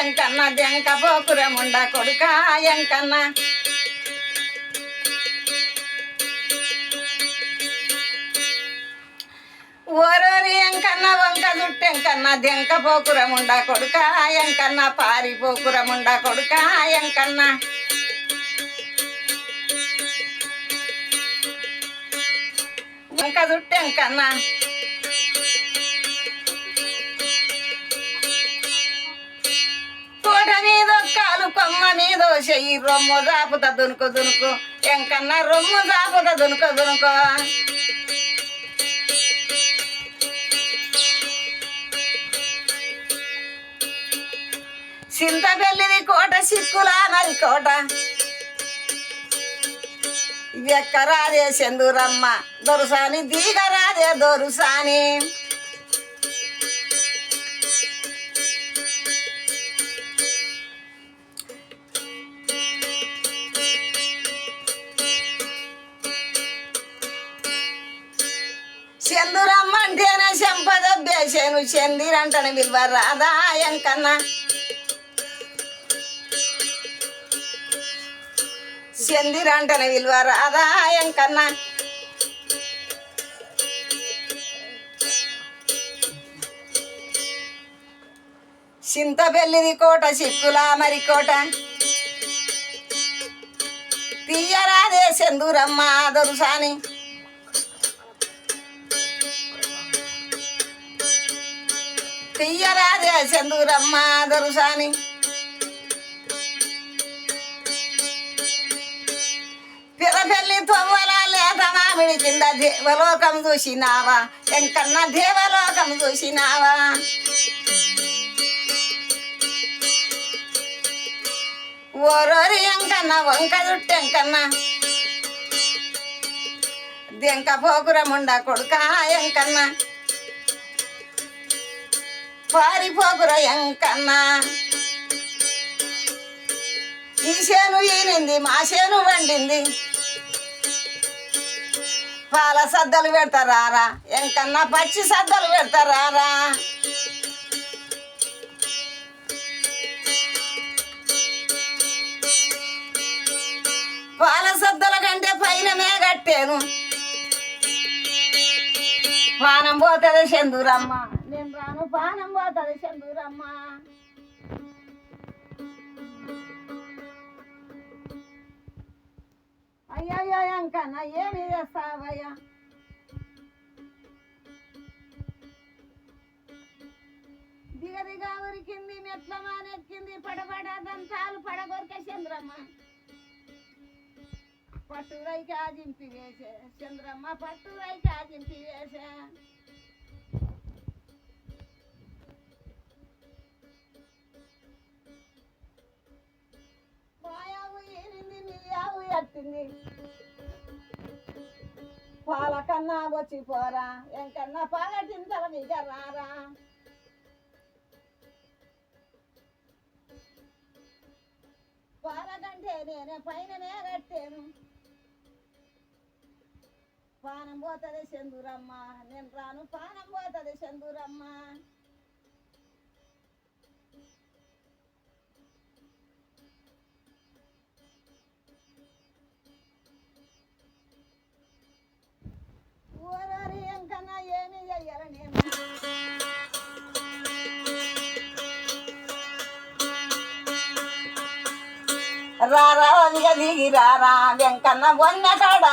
ఎంకన్న దెంక పోకురముండ కొడుక ఎంకన్న. ఓరోరి ఎంకన్న వంక జుట్టెంకన్న దెంక పోకురముండ కొడుక ఎంకన్న పారి పోకురముండ కొడుక ఎంకన్న. వంక జుట్టెంకన్న మీదో కాలు కొమ్మ మీదో చెయ్యి. రొమ్ము జాపుత దునుకు దునుకు. ఎంకన్నా రొమ్ము జాపుత దునుకు దునుకో. చింతబెల్లిది కోట సిక్కులా నది కోట. ఎక్కరాదే చందురమ్మ దొరుసాని దిగరాదే దొరుసాని. చేను చెందిరంటని విలువ రాదాయం కన్నా. చెందిరంటని విలువ రాదా కన్నా. చింతబెల్లిది కోట చిక్కులా మరి కోట. తీయరాదే సెందురమ్మ దొరుసాని. తీయరాదే సెందురమ్మ దొరుసాని? పిరపెల్లి తొవ్వల లేత మామిడి కింద దేవలోకం చూసినావా? ఎంకన్నా దేవలోకం చూసినావా? ఓరోరి ఎంకన్న వంక జుట్టెంకన్న దెంక పోకురముండ కొడుకా ఎంకన్నా పారిపోకుర ఎంకన్నా. ఈ చేను ఈనింది మా చేను వండింది. పాల సద్దలు పెడతారా ఎంకన్నా పచ్చి సద్దలు పెడతారా పాల సద్దల కంటే పైనమే కట్టాను. పానం పోతుంది చందూరమ్మ. నేను రాను పానం పోతుంది చందూరమ్మ. అయ్యయ్యో ఎంకన్నా ఏమి చేస్తావయ్యా? దిగదిగా ఉరికింది మెట్ల మానెక్కింది పడబడ దంతాలు పడగొరికే చంద్రమ్మ. పట్టురై ఆజింపి వేసే చంద్రమ్మ పట్టురై ఆజింపి వేసే. యావు పాలకన్నా వచ్చి పోరా ఎంకన్నా పాలటింతల మీద రారా. పాలకంటే నేనే పైననే కట్టాను. పానం పోతుంది చందురమ్మ నేను రాను పానం పోతుంది చందురమ్మ రారా ఇక దిగి వెంకన్న బొన్న కాడ